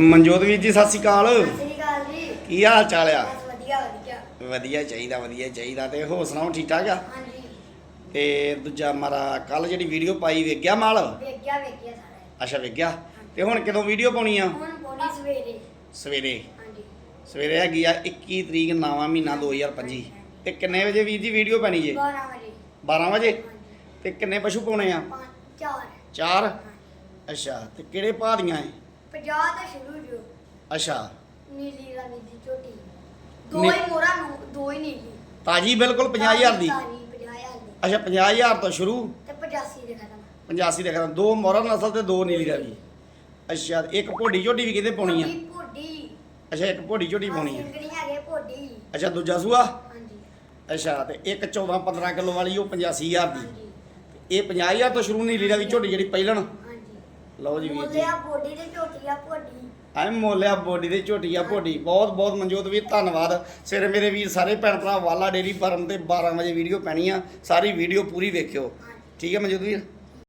ਮਨਜੋਤ ਵੀਰ ਜੀ ਸਤਿ ਸ਼੍ਰੀ ਅਕਾਲ। ਸਤਿ ਸ੍ਰੀ ਅਕਾਲ ਜੀ। ਕੀ ਹਾਲ ਚਾਲ ਆ? ਬਸ ਵਧੀਆ ਵਧੀਆ। ਵਧੀਆ ਚਾਹੀਦਾ ਵਧੀਆ ਚਾਹੀਦਾ ਤੇ ਹੋਰ ਸੁਣਾਓ ਠੀਕ ਠਾਕ ਆ? ਹਾਂਜੀ। ਤੇ ਦੂਜਾ ਮਾਰਾ ਕੱਲ ਜਿਹੜੀ ਵੀਡੀਓ ਪਾਈ ਵੇਖਿਆ ਮਾਲ? ਵੇਖਿਆ ਵੇਖਿਆ ਸਾਰਾ। ਅੱਛਾ ਵੇਖਿਆ? ਤੇ ਹੁਣ ਕਦੋਂ ਵੀਡੀਓ ਪਾਉਣੀ ਆ? ਹੁਣ ਪੌਣੀ ਸਵੇਰੇ। ਸਵੇਰੇ। ਹਾਂਜੀ। ਸਵੇਰੇ ਹੈਗੀ ਆ 21 ਤਰੀਕ ਨਵਾਂ ਮਹੀਨਾ 2025 ਤੇ ਕਿੰਨੇ ਵਜੇ ਵੀਰ ਜੀ ਵੀਡੀਓ ਪੈਣੀ ਜੇ? 12 ਵਜੇ। 12 ਵਜੇ? ਤੇ ਕਿੰਨੇ ਪਸ਼ੂ ਪਾਉਣੇ ਆ? ਪੰਜ ਚਾਰ। ਚਾਰ? ਹਾਂਜੀ। ਅੱਛਾ ਤੇ ਕਿਹੜੇ ਭਾਅ ਦੀਆਂ ਐ 50 ਤੋਂ ਸ਼ੁਰੂ ਜੋ ਅੱਛਾ। ਨੀਲੀ ਰਾਣੀ ਦੀ ਝੋਟੀ। ਦੋ ਨੀ- ਹੀ ਮੋਰਾ ਦੋ ਹੀ ਨੀਲੀ। ਤਾਜੀ ਬਿਲਕੁਲ 50000 ਦੀ। ਤਾਜ਼ੀ, 50000 ਦੀ। ਅੱਛਾ 50000 ਤੋਂ ਸ਼ੁਰੂ? ਤੇ 85 ਦੇ ਖਤਮ। 85 ਦੇ ਖਤਮ। ਦੋ ਮੋਹਰਾ ਨਸਲ ਤੇ ਦੋ ਨੀਲੀ ਰਾਵੀ ਅੱਛਾ ਇੱਕ ਭੋਡੀ ਝੋਟੀ ਵੀ ਕਿਤੇ ਪਾਉਣੀ ਆ? ਭੋਡੀ, ਭੋਡੀ। ਅੱਛਾ ਇੱਕ ਭੋਡੀ ਝੋਟੀ ਪਾਉਣੀ ਆ। ਸਿੰਗਣੀ ਹੈਗੇ ਭੋਡੀ। ਅੱਛਾ ਦੂਜਾ ਸੂਆ? ਹਾਂਜੀ। ਅੱਛਾ ਤੇ ਇੱਕ 14 15 ਕਿਲੋ ਵਾਲੀ ਉਹ 85000 ਦੀ। ਹਾਂਜੀ। ਇਹ 50000 ਤੋਂ ਸ਼ੁਰੂ ਨੀਲੀ ਰਾਵੀ ਝੋਟੀ ਜਿਹੜੀ ਪਹਿਲਣ। ਲਓ ਜੀ ਵੀਰ ਜੀ। ਬੋਲਿਆ ਭੋਡੀ ਤੇ ਝੋਟੀ ਆ ਭੋਡੀ। ਐ ਮੋਲਿਆ ਬੋਡੀ ਦੇ ਝੋਟੀ ਆ ਭੋਡੀ। ਬਹੁਤ ਬਹੁਤ ਮਨਜੋਤ ਵੀਰ ਧੰਨਵਾਦ। ਸਿਰ ਮੇਰੇ ਵੀਰ ਸਾਰੇ ਭੈਣ ਭਰਾ ਵਾਲਾ ਡੇਰੀ ਫਾਰਮ ਤੇ 12 ਵਜੇ ਵੀਡੀਓ ਪੈਣੀ ਆ। ਸਾਰੀ ਵੀਡੀਓ ਪੂਰੀ ਵੇਖਿਓ। ਠੀਕ ਹੈ ਮਨਜੋਤ ਵੀਰ?